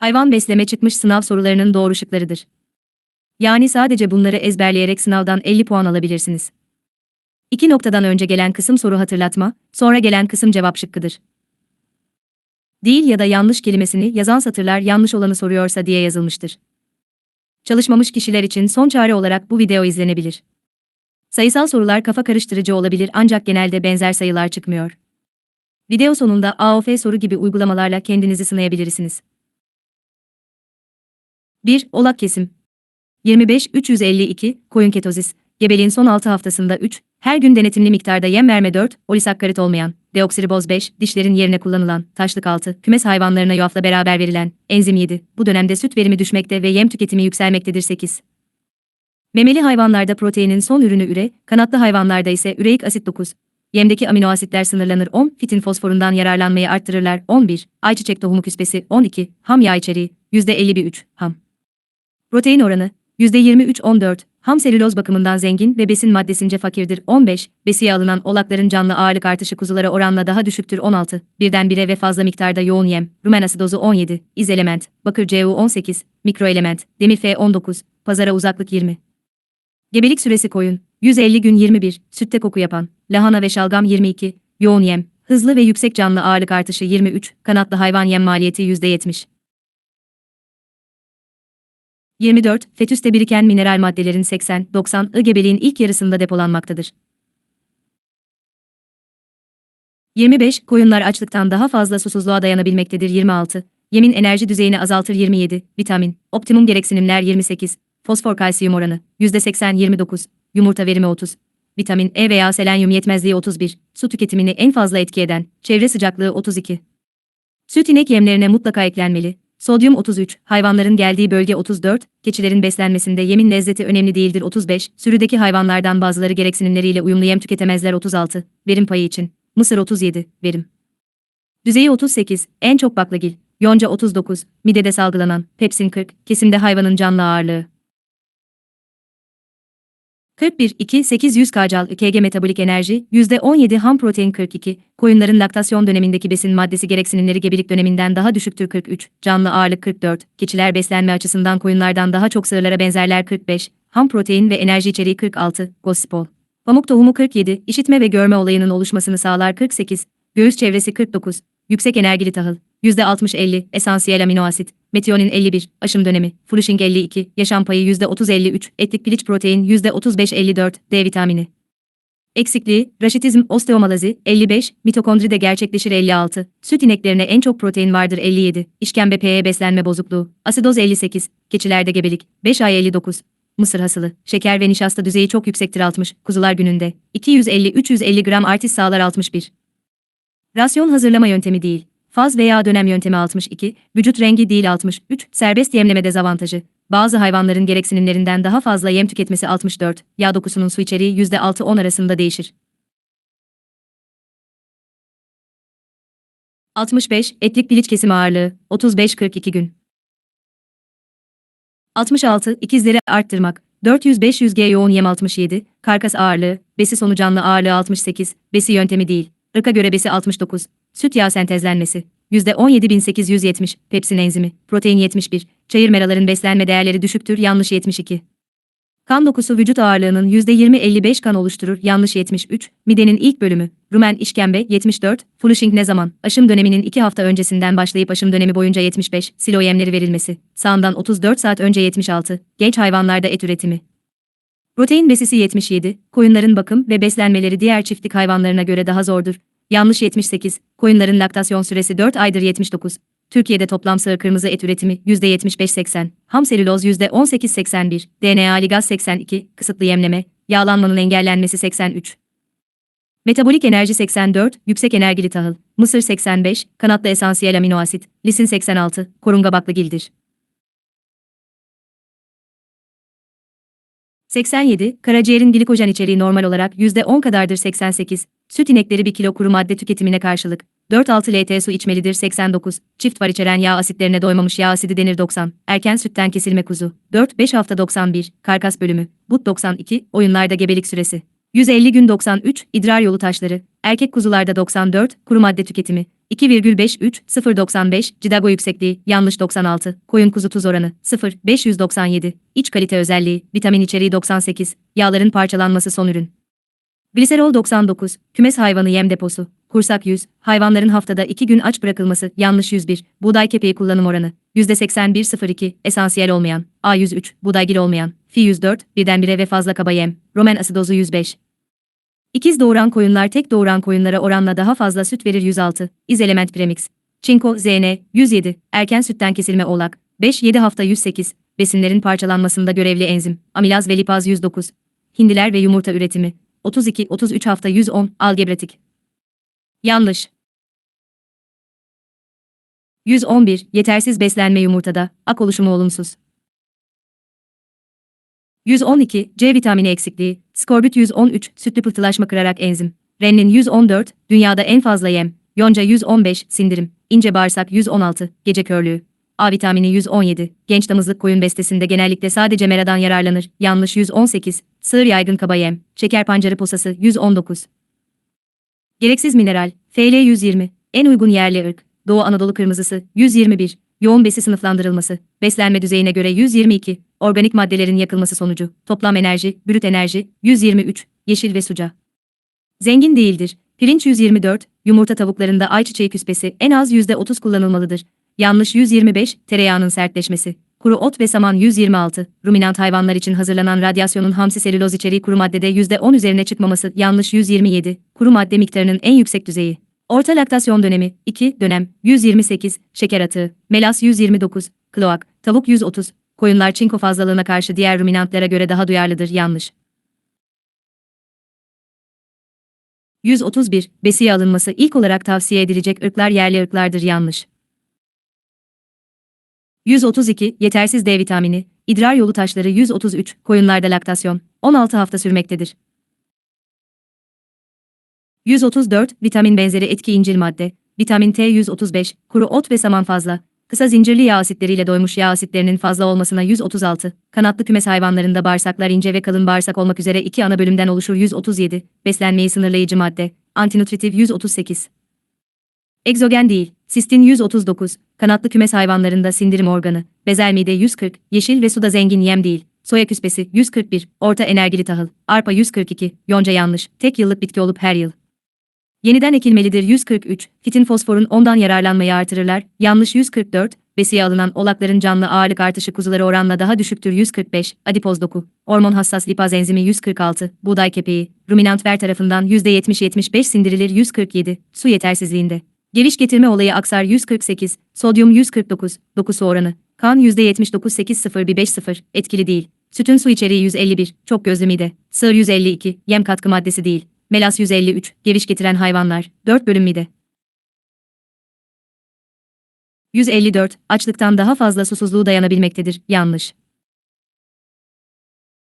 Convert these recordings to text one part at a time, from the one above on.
Hayvan besleme çıkmış sınav sorularının doğru şıklarıdır. Yani sadece bunları ezberleyerek sınavdan 50 puan alabilirsiniz. İki noktadan önce gelen kısım soru hatırlatma, sonra gelen kısım cevap şıkkıdır. Değil ya da yanlış kelimesini yazan satırlar yanlış olanı soruyorsa diye yazılmıştır. Çalışmamış kişiler için son çare olarak bu video izlenebilir. Sayısal sorular kafa karıştırıcı olabilir ancak genelde benzer sayılar çıkmıyor. Video sonunda AOF soru gibi uygulamalarla kendinizi sınayabilirsiniz. 1. Olak kesim. 25-352, koyun ketozis, gebeliğin son 6 haftasında 3, her gün denetimli miktarda yem verme 4, olisakkarit olmayan, deoksiriboz 5, dişlerin yerine kullanılan, taşlık 6, kümes hayvanlarına yulafla beraber verilen, enzim 7, bu dönemde süt verimi düşmekte ve yem tüketimi yükselmektedir. 8. Memeli hayvanlarda proteinin son ürünü üre, kanatlı hayvanlarda ise üreik asit 9. Yemdeki amino asitler sınırlanır. 10, fitin fosforundan yararlanmayı arttırırlar. 11, ayçiçek tohumu küspesi. 12, ham yağ içeriği. %51 ham. Protein oranı %23-14, ham selüloz bakımından zengin ve besin maddesince fakirdir 15, besiye alınan olakların canlı ağırlık artışı kuzulara oranla daha düşüktür 16, birdenbire ve fazla miktarda yoğun yem, rumen asidozu 17, izelement, bakır Cu 18, mikroelement, demir F 19, pazara uzaklık 20. Gebelik süresi koyun, 150 gün 21, sütte koku yapan, lahana ve şalgam 22, yoğun yem, hızlı ve yüksek canlı ağırlık artışı 23, kanatlı hayvan yem maliyeti %70. 24. Fetüste biriken mineral maddelerin 80-90'ı gebeliğin ilk yarısında depolanmaktadır. 25. Koyunlar açlıktan daha fazla susuzluğa dayanabilmektedir 26. Yemin enerji düzeyini azaltır 27. Vitamin. Optimum gereksinimler 28. Fosfor kalsiyum oranı %80 29. Yumurta verimi 30. Vitamin E veya selenyum yetmezliği 31. Su tüketimini en fazla etki eden çevre sıcaklığı 32. Süt inek yemlerine mutlaka eklenmeli. Sodyum 33, hayvanların geldiği bölge 34, keçilerin beslenmesinde yemin lezzeti önemli değildir 35, sürüdeki hayvanlardan bazıları gereksinimleriyle uyumlu yem tüketemezler 36, verim payı için, mısır 37, verim. Düzeyi 38, en çok baklagil, yonca 39, midede salgılanan, pepsin 40, kesimde hayvanın canlı ağırlığı. 41, 2, 800 kcal kg metabolik enerji, %17 ham protein 42, koyunların laktasyon dönemindeki besin maddesi gereksinimleri gebelik döneminden daha düşüktür 43, canlı ağırlık 44, keçiler beslenme açısından koyunlardan daha çok sığırlara benzerler 45, ham protein ve enerji içeriği 46, gospol. Pamuk tohumu 47, işitme ve görme olayının oluşmasını sağlar 48, göğüs çevresi 49, yüksek enerjili tahıl, %60-50, esansiyel amino asit, metionin 51, aşım dönemi, Flushing 52, yaşam payı %30-53, etlik piliç protein %35-54, D vitamini. Eksikliği, raşitizm, osteomalazi, 55, mitokondride gerçekleşir 56, süt ineklerine en çok protein vardır 57, işkembe PE beslenme bozukluğu, asidoz 58, keçilerde gebelik, 5 ay 59, mısır hasılı, şeker ve nişasta düzeyi çok yüksektir 60, kuzular gününde, 250-350 gram artis sağlar 61. Rasyon hazırlama yöntemi değil, Faz veya dönem yöntemi 62, vücut rengi değil 63, serbest yemleme dezavantajı. Bazı hayvanların gereksinimlerinden daha fazla yem tüketmesi 64, yağ dokusunun su içeriği %6-10 arasında değişir. 65, etlik biliç kesimi ağırlığı, 35-42 gün. 66, ikizleri arttırmak, 400-500 G yoğun yem 67, karkas ağırlığı, besi sonu canlı ağırlığı 68, besi yöntemi değil, ırka göre besi 69, Süt yağı sentezlenmesi. %17.870, pepsin enzimi, protein 71, çayır meraların beslenme değerleri düşüktür, yanlış 72. Kan dokusu vücut ağırlığının %20-55 kan oluşturur, yanlış 73, midenin ilk bölümü, rumen işkembe 74, flushing ne zaman, aşım döneminin 2 hafta öncesinden başlayıp aşım dönemi boyunca 75, silo yemleri verilmesi, sağından 34 saat önce 76, genç hayvanlarda et üretimi. Protein besisi 77, koyunların bakım ve beslenmeleri diğer çiftlik hayvanlarına göre daha zordur, Yanlış 78. Koyunların laktasyon süresi 4 aydır 79. Türkiye'de toplam sığır kırmızı et üretimi %75-80, ham selüloz %18-81, DNA ligaz 82, kısıtlı yemleme, yağlanmanın engellenmesi 83. Metabolik enerji 84, yüksek enerjili tahıl, mısır 85, kanatlı esansiyel amino asit, lisin 86, korunga baklagildir. 87, karaciğerin glikojen içeriği normal olarak %10 kadardır 88, süt inekleri 1 kilo kuru madde tüketimine karşılık 4-6 LT su içmelidir 89, çift var içeren yağ asitlerine doymamış yağ asidi denir 90, erken sütten kesilme kuzu, 4-5 hafta 91, karkas bölümü, but 92, oyunlarda gebelik süresi. 150 gün 93, idrar yolu taşları, erkek kuzularda 94, kuru madde tüketimi, 2,53, 0,95, cidago yüksekliği, yanlış 96, koyun kuzu tuz oranı, 0, 597, iç kalite özelliği, vitamin içeriği 98, yağların parçalanması son ürün. Gliserol 99, kümes hayvanı yem deposu, kursak 100, hayvanların haftada 2 gün aç bırakılması, yanlış 101, buğday kepeği kullanım oranı, %81,02, esansiyel olmayan, A103, buğdaygil olmayan, Fi 104, birdenbire ve fazla kaba yem, Romen asidozu 105. İkiz doğuran koyunlar tek doğuran koyunlara oranla daha fazla süt verir 106, iz element premix. Çinko, ZN, 107, erken sütten kesilme oğlak, 5-7 hafta 108, besinlerin parçalanmasında görevli enzim, amilaz ve lipaz 109, hindiler ve yumurta üretimi, 32-33 hafta 110, algebratik. Yanlış. 111, yetersiz beslenme yumurtada, ak oluşumu olumsuz. 112, C vitamini eksikliği, skorbut 113, sütlü pıhtılaşma kırarak enzim. Rennin 114, dünyada en fazla yem. Yonca 115, sindirim. ince bağırsak 116, gece körlüğü. A vitamini 117, genç damızlık koyun bestesinde genellikle sadece meradan yararlanır. Yanlış 118, sığır yaygın kaba yem. Şeker pancarı posası 119. Gereksiz mineral, FL 120, en uygun yerli ırk. Doğu Anadolu kırmızısı 121, yoğun besi sınıflandırılması, beslenme düzeyine göre 122, organik maddelerin yakılması sonucu, toplam enerji, brüt enerji, 123, yeşil ve suca. Zengin değildir. Pirinç 124, yumurta tavuklarında ayçiçeği küspesi en az %30 kullanılmalıdır. Yanlış 125, tereyağının sertleşmesi. Kuru ot ve saman 126, ruminant hayvanlar için hazırlanan radyasyonun hamsi selüloz içeriği kuru maddede %10 üzerine çıkmaması yanlış 127, kuru madde miktarının en yüksek düzeyi. Orta laktasyon dönemi 2 dönem 128 şeker atığı, melas 129, kloak, tavuk 130, koyunlar çinko fazlalığına karşı diğer ruminantlara göre daha duyarlıdır yanlış. 131 besiye alınması ilk olarak tavsiye edilecek ırklar yerli ırklardır yanlış. 132 yetersiz D vitamini, idrar yolu taşları 133 koyunlarda laktasyon 16 hafta sürmektedir. 134 vitamin benzeri etki incil madde, vitamin T 135, kuru ot ve saman fazla, kısa zincirli yağ asitleriyle doymuş yağ asitlerinin fazla olmasına 136, kanatlı kümes hayvanlarında bağırsaklar ince ve kalın bağırsak olmak üzere iki ana bölümden oluşur 137, beslenmeyi sınırlayıcı madde, antinutritif 138. Egzogen değil, sistin 139, kanatlı kümes hayvanlarında sindirim organı, bezel mide 140, yeşil ve suda zengin yem değil, soya küspesi 141, orta enerjili tahıl, arpa 142, yonca yanlış, tek yıllık bitki olup her yıl. Yeniden ekilmelidir 143, fitin fosforun ondan yararlanmayı artırırlar, yanlış 144, besiye alınan olakların canlı ağırlık artışı kuzuları oranla daha düşüktür 145, adipoz doku, hormon hassas lipaz enzimi 146, buğday kepeği, ruminant ver tarafından %70-75 sindirilir 147, su yetersizliğinde. Geviş getirme olayı aksar 148, sodyum 149, dokusu oranı, kan %79-8-0-1-5-0, etkili değil. Sütün su içeriği 151, çok gözlü mide, sığır 152, yem katkı maddesi değil. Melas 153, geviş getiren hayvanlar, 4 bölüm mide. 154, açlıktan daha fazla susuzluğu dayanabilmektedir, yanlış.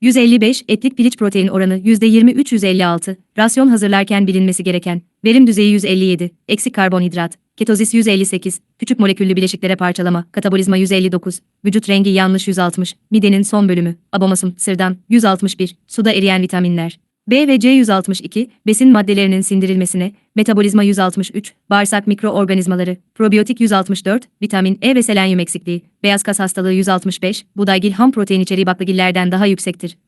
155, etlik piliç protein oranı %23-156, rasyon hazırlarken bilinmesi gereken, verim düzeyi 157, eksik karbonhidrat, ketozis 158, küçük moleküllü bileşiklere parçalama, katabolizma 159, vücut rengi yanlış 160, midenin son bölümü, abomasum, sırdan, 161, suda eriyen vitaminler, B ve C 162, besin maddelerinin sindirilmesine, metabolizma 163, bağırsak mikroorganizmaları, probiyotik 164, vitamin E ve selenyum eksikliği, beyaz kas hastalığı 165, budaygil ham protein içeriği baklagillerden daha yüksektir.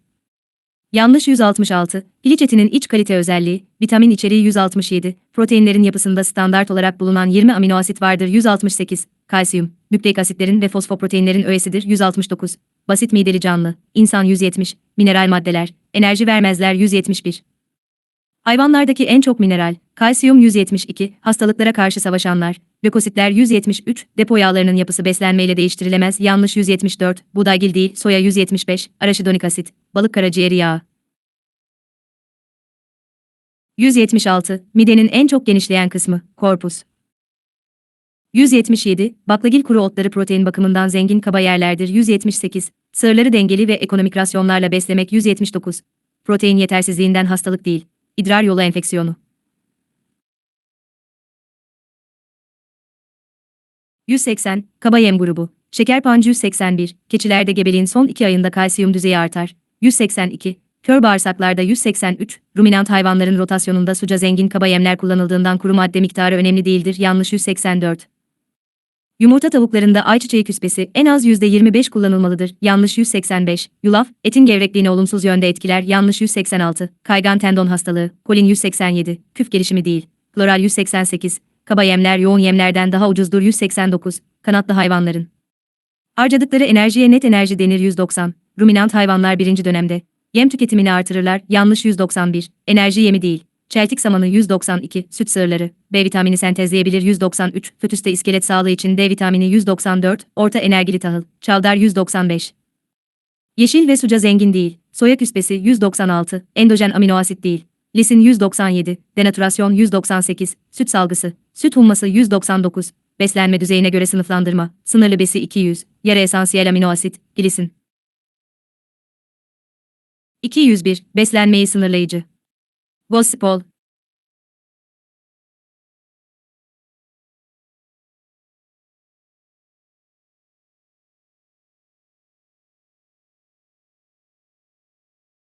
Yanlış 166, piliç etinin iç kalite özelliği, vitamin içeriği 167, proteinlerin yapısında standart olarak bulunan 20 amino asit vardır 168, kalsiyum, nükleik asitlerin ve fosfoproteinlerin öğesidir 169, basit mideli canlı, insan 170, mineral maddeler, enerji vermezler 171. Hayvanlardaki en çok mineral, kalsiyum 172, hastalıklara karşı savaşanlar, lökositler 173, depo yağlarının yapısı beslenmeyle değiştirilemez, yanlış 174, buğdaygil değil, soya 175, araşidonik asit, balık karaciğeri yağı. 176, midenin en çok genişleyen kısmı, korpus. 177, baklagil kuru otları protein bakımından zengin kaba yerlerdir 178, sığırları dengeli ve ekonomik rasyonlarla beslemek 179, protein yetersizliğinden hastalık değil, idrar yolu enfeksiyonu. 180, kaba yem grubu, şeker pancı 181, keçilerde gebeliğin son 2 ayında kalsiyum düzeyi artar, 182, Kör bağırsaklarda 183, ruminant hayvanların rotasyonunda suca zengin kaba yemler kullanıldığından kuru madde miktarı önemli değildir. Yanlış 184. Yumurta tavuklarında ayçiçeği küspesi en az %25 kullanılmalıdır. Yanlış 185. Yulaf, etin gevrekliğini olumsuz yönde etkiler. Yanlış 186. Kaygan tendon hastalığı. Kolin 187. Küf gelişimi değil. Kloral 188. Kaba yemler yoğun yemlerden daha ucuzdur 189. Kanatlı hayvanların. Harcadıkları enerjiye net enerji denir 190. Ruminant hayvanlar birinci dönemde. Yem tüketimini artırırlar. Yanlış 191. Enerji yemi değil. Çeltik samanı 192, süt sığırları, B vitamini sentezleyebilir 193, fötüste iskelet sağlığı için D vitamini 194, orta enerjili tahıl, çavdar 195. Yeşil ve suca zengin değil, soya küspesi 196, endojen aminoasit değil, lisin 197, denaturasyon 198, süt salgısı, süt humması 199, beslenme düzeyine göre sınıflandırma, sınırlı besi 200, yarı esansiyel aminoasit, glisin. 201, beslenmeyi sınırlayıcı. Gospol,